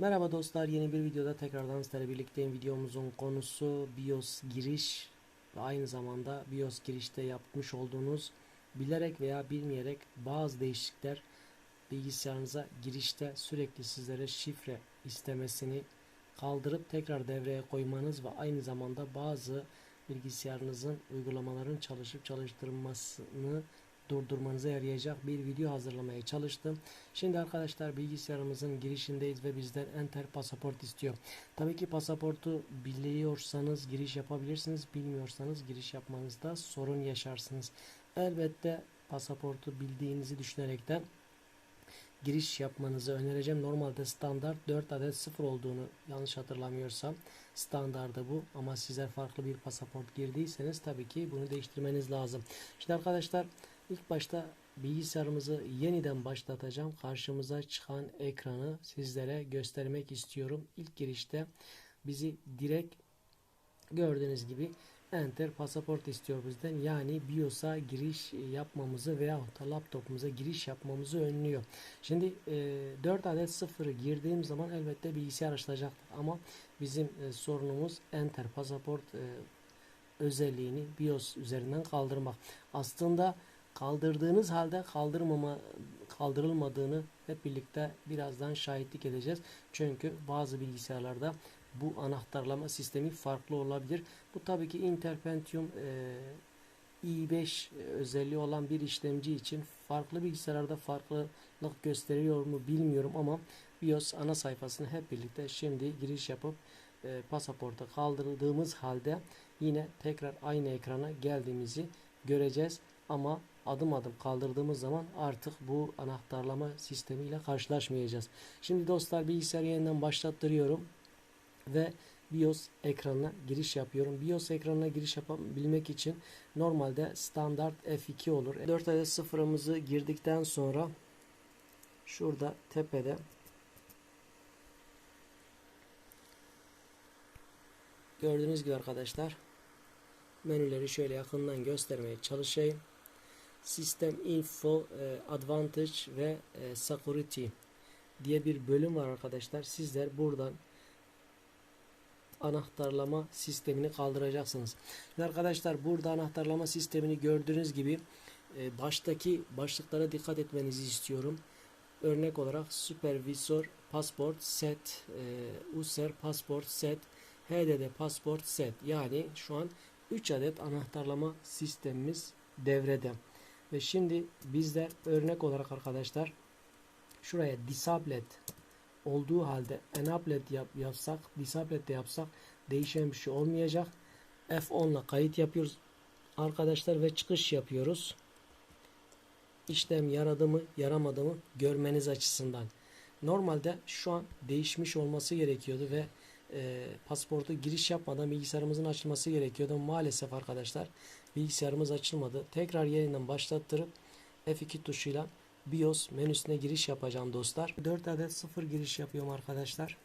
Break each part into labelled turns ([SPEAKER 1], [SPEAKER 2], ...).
[SPEAKER 1] Merhaba dostlar yeni bir videoda tekrardan sizlerle birlikteyim. Videomuzun konusu BIOS giriş ve aynı zamanda BIOS girişte yapmış olduğunuz bilerek veya bilmeyerek bazı değişiklikler bilgisayarınıza girişte sürekli sizlere şifre istemesini kaldırıp tekrar devreye koymanız ve aynı zamanda bazı bilgisayarınızın uygulamaların çalışıp çalıştırılmasını durdurmanıza yarayacak bir video hazırlamaya çalıştım. Şimdi arkadaşlar bilgisayarımızın girişindeyiz ve bizden enter pasaport istiyor. Tabii ki pasaportu biliyorsanız giriş yapabilirsiniz. Bilmiyorsanız giriş yapmanızda sorun yaşarsınız. Elbette pasaportu bildiğinizi düşünerekten giriş yapmanızı önereceğim. Normalde standart 4 adet 0 olduğunu yanlış hatırlamıyorsam standardı bu ama sizler farklı bir pasaport girdiyseniz tabii ki bunu değiştirmeniz lazım. Şimdi arkadaşlar ilk başta bilgisayarımızı yeniden başlatacağım. Karşımıza çıkan ekranı sizlere göstermek istiyorum. İlk girişte bizi direkt gördüğünüz gibi Enter pasaport istiyor bizden. Yani BIOS'a giriş yapmamızı veya laptopumuza giriş yapmamızı önlüyor. Şimdi e, 4 adet sıfırı girdiğim zaman elbette bilgisayar açılacaktır. Ama bizim e, sorunumuz Enter pasaport e, özelliğini BIOS üzerinden kaldırmak. Aslında kaldırdığınız halde kaldırmama kaldırılmadığını hep birlikte birazdan şahitlik edeceğiz. Çünkü bazı bilgisayarlarda bu anahtarlama sistemi farklı olabilir. Bu tabii ki Intel Pentium e, i5 özelliği olan bir işlemci için farklı bilgisayarlarda farklılık gösteriyor mu bilmiyorum ama BIOS ana sayfasını hep birlikte şimdi giriş yapıp e, pasaporta kaldırdığımız halde yine tekrar aynı ekrana geldiğimizi göreceğiz ama adım adım kaldırdığımız zaman artık bu anahtarlama sistemiyle karşılaşmayacağız. Şimdi dostlar bilgisayarı yeniden başlattırıyorum ve BIOS ekranına giriş yapıyorum. BIOS ekranına giriş yapabilmek için normalde standart F2 olur. 4 adet sıfırımızı girdikten sonra şurada tepede gördüğünüz gibi arkadaşlar menüleri şöyle yakından göstermeye çalışayım. System Info, e, Advantage ve e, Security diye bir bölüm var arkadaşlar. Sizler buradan anahtarlama sistemini kaldıracaksınız. Şimdi arkadaşlar burada anahtarlama sistemini gördüğünüz gibi e, baştaki başlıklara dikkat etmenizi istiyorum. Örnek olarak Supervisor Passport Set, User Passport Set, HDD Passport Set yani şu an 3 adet anahtarlama sistemimiz devrede. Ve şimdi bizler örnek olarak arkadaşlar şuraya Disabled olduğu halde Enabled yap, yapsak, Disabled de yapsak değişen bir şey olmayacak. F10 ile kayıt yapıyoruz arkadaşlar ve çıkış yapıyoruz. İşlem yaradı mı yaramadı mı görmeniz açısından. Normalde şu an değişmiş olması gerekiyordu ve e, pasaportu giriş yapmadan bilgisayarımızın açılması gerekiyordu. Maalesef arkadaşlar bilgisayarımız açılmadı. Tekrar yeniden başlattırıp F2 tuşuyla BIOS menüsüne giriş yapacağım dostlar. 4 adet 0 giriş yapıyorum arkadaşlar.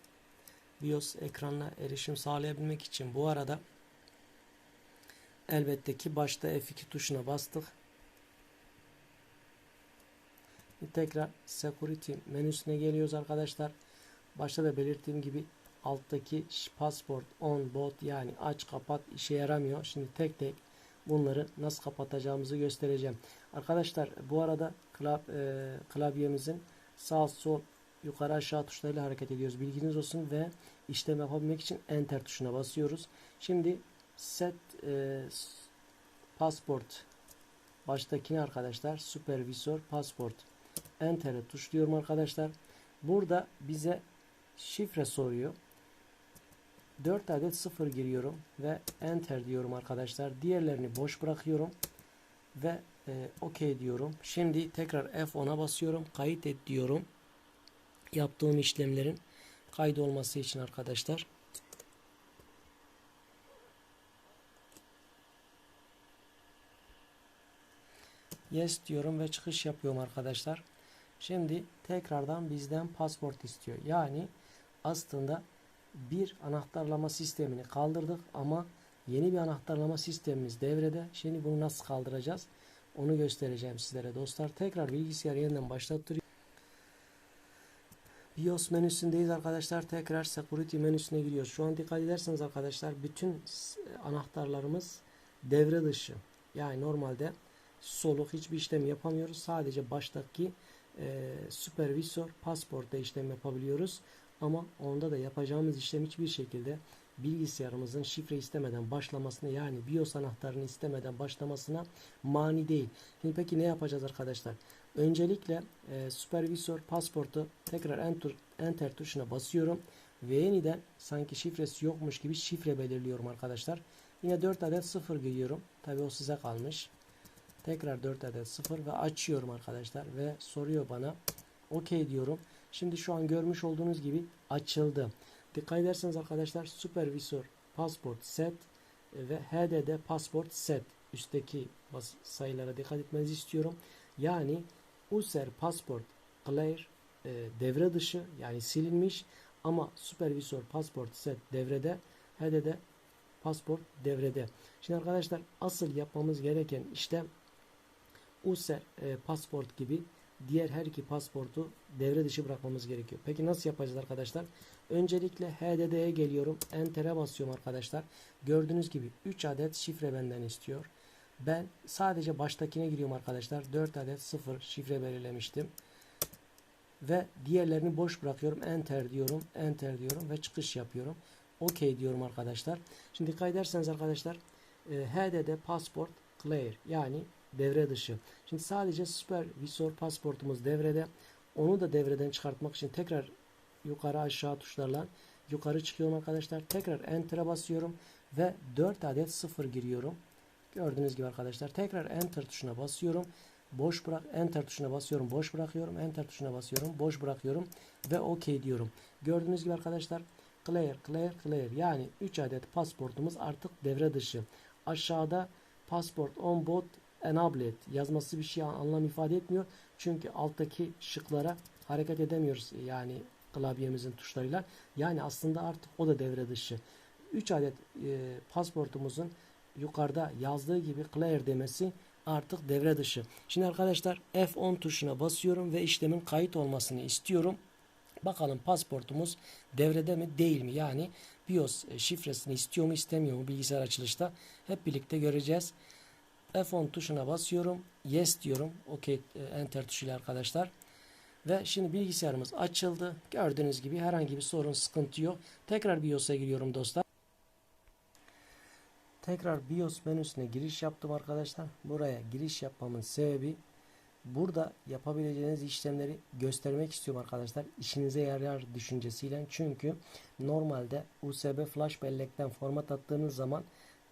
[SPEAKER 1] BIOS ekranına erişim sağlayabilmek için bu arada elbette ki başta F2 tuşuna bastık. Tekrar Security menüsüne geliyoruz arkadaşlar. Başta da belirttiğim gibi alttaki passport on bot yani aç kapat işe yaramıyor. Şimdi tek tek bunları nasıl kapatacağımızı göstereceğim. Arkadaşlar bu arada klav, e, klavyemizin sağ sol yukarı aşağı tuşlarıyla hareket ediyoruz. Bilginiz olsun ve işlem yapabilmek için enter tuşuna basıyoruz. Şimdi set e, passport baştakini arkadaşlar supervisor passport enter'e tuşluyorum arkadaşlar. Burada bize şifre soruyor. 4 adet 0 giriyorum ve enter diyorum arkadaşlar. Diğerlerini boş bırakıyorum ve e, OK diyorum. Şimdi tekrar F10'a basıyorum. Kayıt et diyorum. Yaptığım işlemlerin kaydı olması için arkadaşlar. Yes diyorum ve çıkış yapıyorum arkadaşlar. Şimdi tekrardan bizden pasport istiyor. Yani aslında bir anahtarlama sistemini kaldırdık ama yeni bir anahtarlama sistemimiz devrede. Şimdi bunu nasıl kaldıracağız? Onu göstereceğim sizlere dostlar. Tekrar bilgisayarı yeniden başlattırıyorum. BIOS menüsündeyiz arkadaşlar. Tekrar Security menüsüne giriyoruz. Şu an dikkat ederseniz arkadaşlar bütün anahtarlarımız devre dışı. Yani normalde soluk hiçbir işlem yapamıyoruz. Sadece baştaki e, supervisor pasportta işlem yapabiliyoruz. Ama onda da yapacağımız işlem hiçbir şekilde bilgisayarımızın şifre istemeden başlamasına yani BIOS anahtarını istemeden başlamasına mani değil. Şimdi peki ne yapacağız arkadaşlar? Öncelikle e, supervisor pasportu tekrar enter, enter tuşuna basıyorum ve yeniden sanki şifresi yokmuş gibi şifre belirliyorum arkadaşlar. Yine 4 adet 0 giriyorum. Tabi o size kalmış. Tekrar 4 adet 0 ve açıyorum arkadaşlar ve soruyor bana. OK diyorum. Şimdi şu an görmüş olduğunuz gibi açıldı. Dikkat ederseniz arkadaşlar Supervisor Passport Set ve HDD Passport Set üstteki sayılara dikkat etmenizi istiyorum. Yani User Passport Clear e, devre dışı yani silinmiş ama Supervisor Passport Set devrede HDD Passport devrede. Şimdi arkadaşlar asıl yapmamız gereken işlem USER e, pasport gibi diğer her iki pasportu devre dışı bırakmamız gerekiyor. Peki nasıl yapacağız arkadaşlar? Öncelikle HDD'ye geliyorum. Enter'e basıyorum arkadaşlar. Gördüğünüz gibi 3 adet şifre benden istiyor. Ben sadece baştakine giriyorum arkadaşlar. 4 adet 0 şifre belirlemiştim. Ve diğerlerini boş bırakıyorum. Enter diyorum. Enter diyorum ve çıkış yapıyorum. OK diyorum arkadaşlar. Şimdi dikkat ederseniz arkadaşlar e, HDD pasport clear yani devre dışı. Şimdi sadece supervisor pasportumuz devrede. Onu da devreden çıkartmak için tekrar yukarı aşağı tuşlarla yukarı çıkıyorum arkadaşlar. Tekrar enter'a basıyorum ve 4 adet 0 giriyorum. Gördüğünüz gibi arkadaşlar tekrar enter tuşuna basıyorum. Boş bırak enter tuşuna basıyorum. Boş bırakıyorum. Enter tuşuna basıyorum. Boş bırakıyorum ve OK diyorum. Gördüğünüz gibi arkadaşlar clear clear clear yani 3 adet pasportumuz artık devre dışı. Aşağıda passport on board enabled yazması bir şey anlam ifade etmiyor. Çünkü alttaki şıklara hareket edemiyoruz. Yani klavyemizin tuşlarıyla. Yani aslında artık o da devre dışı. 3 adet e, pasportumuzun yukarıda yazdığı gibi clear demesi artık devre dışı. Şimdi arkadaşlar F10 tuşuna basıyorum ve işlemin kayıt olmasını istiyorum. Bakalım pasportumuz devrede mi değil mi? Yani BIOS şifresini istiyor mu istemiyor mu bilgisayar açılışta hep birlikte göreceğiz. F10 tuşuna basıyorum. Yes diyorum. OK e, enter tuşuyla arkadaşlar. Ve şimdi bilgisayarımız açıldı. Gördüğünüz gibi herhangi bir sorun sıkıntı yok. Tekrar BIOS'a giriyorum dostlar. Tekrar BIOS menüsüne giriş yaptım arkadaşlar. Buraya giriş yapmamın sebebi burada yapabileceğiniz işlemleri göstermek istiyorum arkadaşlar. İşinize yarar düşüncesiyle. Çünkü normalde USB flash bellekten format attığınız zaman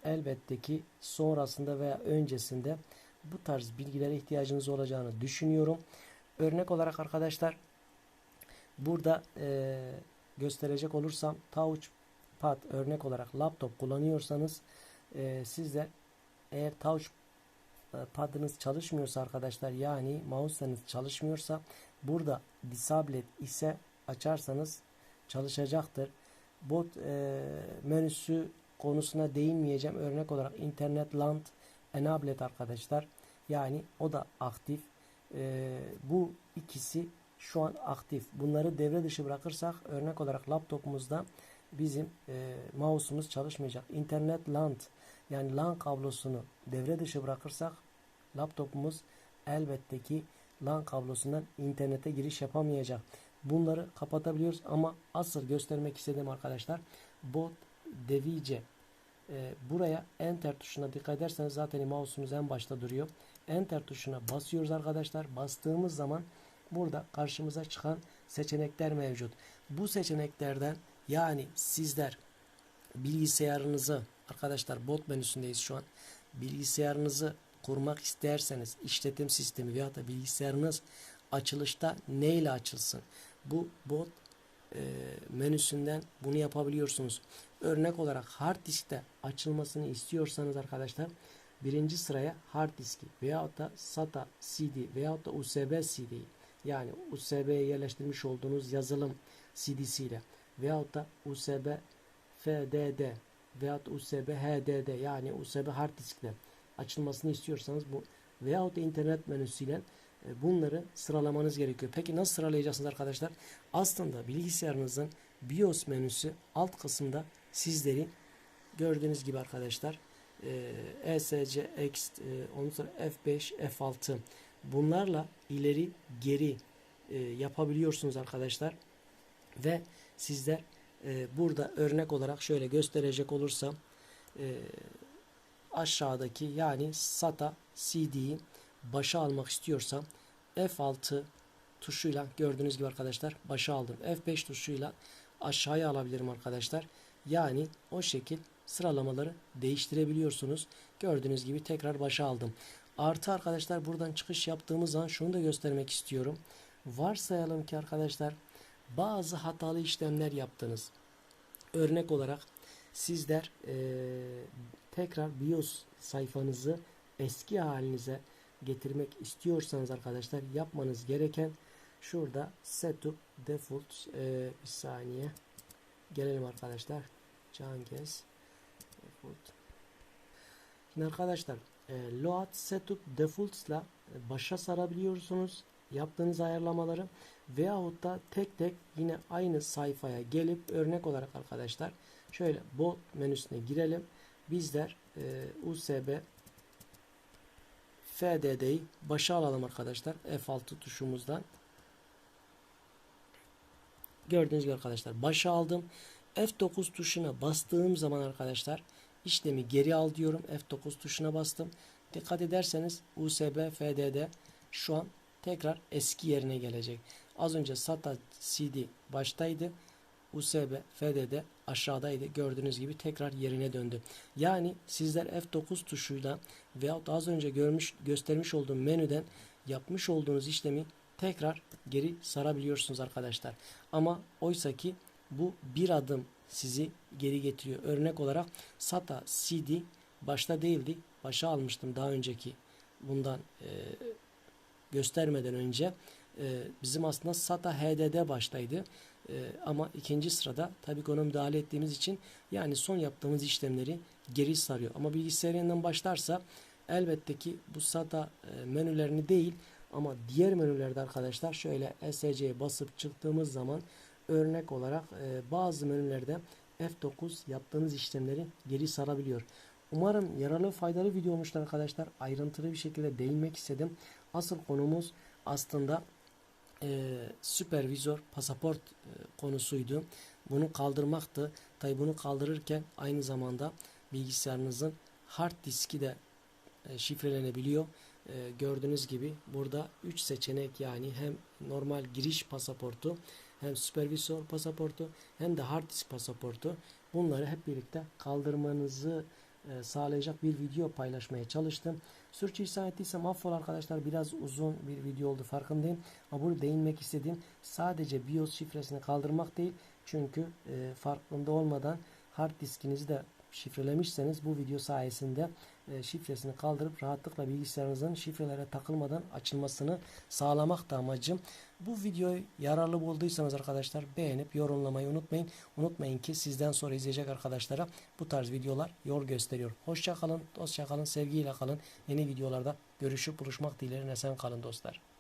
[SPEAKER 1] elbette ki sonrasında veya öncesinde bu tarz bilgilere ihtiyacınız olacağını düşünüyorum. Örnek olarak arkadaşlar burada e, gösterecek olursam touchpad örnek olarak laptop kullanıyorsanız e, sizler eğer touch padınız çalışmıyorsa arkadaşlar yani mouse'larınız çalışmıyorsa burada disable ise açarsanız çalışacaktır. Bot e, menüsü konusuna değinmeyeceğim. Örnek olarak internet land enabled arkadaşlar. Yani o da aktif. E, bu ikisi şu an aktif. Bunları devre dışı bırakırsak örnek olarak laptopumuzda bizim e, mouse'umuz çalışmayacak. İnternet LAN yani LAN kablosunu devre dışı bırakırsak laptopumuz elbette ki LAN kablosundan internete giriş yapamayacak. Bunları kapatabiliyoruz ama asıl göstermek istediğim arkadaşlar bot device e, buraya enter tuşuna dikkat ederseniz zaten mouse'umuz en başta duruyor. Enter tuşuna basıyoruz arkadaşlar. Bastığımız zaman burada karşımıza çıkan seçenekler mevcut. Bu seçeneklerden yani sizler bilgisayarınızı arkadaşlar bot menüsündeyiz şu an. Bilgisayarınızı kurmak isterseniz işletim sistemi veya da bilgisayarınız açılışta ne ile açılsın? Bu bot e, menüsünden bunu yapabiliyorsunuz. Örnek olarak hard diskte açılmasını istiyorsanız arkadaşlar birinci sıraya hard diski veyahut da SATA CD veyahut da USB CD yani USB'ye yerleştirmiş olduğunuz yazılım CD'siyle veyahut da USB FDD veyahut USB HDD yani USB hard diskle açılmasını istiyorsanız bu veyahut da internet menüsüyle E, Bunları sıralamanız gerekiyor. Peki nasıl sıralayacaksınız arkadaşlar? Aslında bilgisayarınızın BIOS menüsü alt kısımda sizleri gördüğünüz gibi arkadaşlar e, ESC, X, e, sonra F5, F6 bunlarla ileri geri e, yapabiliyorsunuz arkadaşlar. Ve sizler e, burada örnek olarak şöyle gösterecek olursam e, aşağıdaki yani SATA CD'yi başa almak istiyorsam F6 tuşuyla gördüğünüz gibi arkadaşlar başa aldım. F5 tuşuyla aşağıya alabilirim arkadaşlar. Yani o şekil sıralamaları değiştirebiliyorsunuz. Gördüğünüz gibi tekrar başa aldım. Artı arkadaşlar buradan çıkış yaptığımız zaman şunu da göstermek istiyorum. Varsayalım ki arkadaşlar bazı hatalı işlemler yaptınız. Örnek olarak sizler eee, tekrar BIOS sayfanızı eski halinize getirmek istiyorsanız arkadaşlar yapmanız gereken şurada setup default eee, bir saniye. Gelelim arkadaşlar. Cangez default. Şimdi arkadaşlar e, load setup defaults'la e, başa sarabiliyorsunuz yaptığınız ayarlamaları veyahut da tek tek yine aynı sayfaya gelip örnek olarak arkadaşlar şöyle bot menüsüne girelim. Bizler e, USB FDD'yi başa alalım arkadaşlar F6 tuşumuzdan. Gördüğünüz gibi arkadaşlar başa aldım. F9 tuşuna bastığım zaman arkadaşlar işlemi geri al diyorum. F9 tuşuna bastım. Dikkat ederseniz USB FDD şu an tekrar eski yerine gelecek. Az önce SATA CD baştaydı. USB FDD aşağıdaydı. Gördüğünüz gibi tekrar yerine döndü. Yani sizler F9 tuşuyla veyahut az önce görmüş göstermiş olduğum menüden yapmış olduğunuz işlemi tekrar geri sarabiliyorsunuz arkadaşlar. Ama oysa ki bu bir adım sizi geri getiriyor. Örnek olarak SATA CD başta değildi. Başa almıştım daha önceki bundan e, göstermeden önce bizim aslında SATA HDD baştaydı. E, ama ikinci sırada tabii ki ona müdahale ettiğimiz için yani son yaptığımız işlemleri geri sarıyor. Ama bilgisayar yeniden başlarsa elbette ki bu SATA e, menülerini değil ama diğer menülerde arkadaşlar şöyle SC'ye basıp çıktığımız zaman örnek olarak e, bazı menülerde F9 yaptığınız işlemleri geri sarabiliyor. Umarım yararlı faydalı video olmuştur arkadaşlar. Ayrıntılı bir şekilde değinmek istedim. Asıl konumuz aslında e, süpervizör pasaport e, konusuydu. Bunu kaldırmaktı. Tabi bunu kaldırırken aynı zamanda bilgisayarınızın hard diski de e, şifrelenebiliyor. E, gördüğünüz gibi burada 3 seçenek yani hem normal giriş pasaportu hem süpervizör pasaportu hem de hard disk pasaportu bunları hep birlikte kaldırmanızı sağlayacak bir video paylaşmaya çalıştım. Sürçülisan ettiysem affola arkadaşlar biraz uzun bir video oldu farkındayım. Ama bunu değinmek istediğim sadece BIOS şifresini kaldırmak değil. Çünkü e, farkında olmadan hard diskinizi de şifrelemişseniz bu video sayesinde e, şifresini kaldırıp rahatlıkla bilgisayarınızın şifrelere takılmadan açılmasını sağlamak da amacım. Bu videoyu yararlı bulduysanız arkadaşlar beğenip yorumlamayı unutmayın. Unutmayın ki sizden sonra izleyecek arkadaşlara bu tarz videolar yol gösteriyor. Hoşça kalın, dostça kalın, sevgiyle kalın. Yeni videolarda görüşüp buluşmak dileğiyle sen kalın dostlar.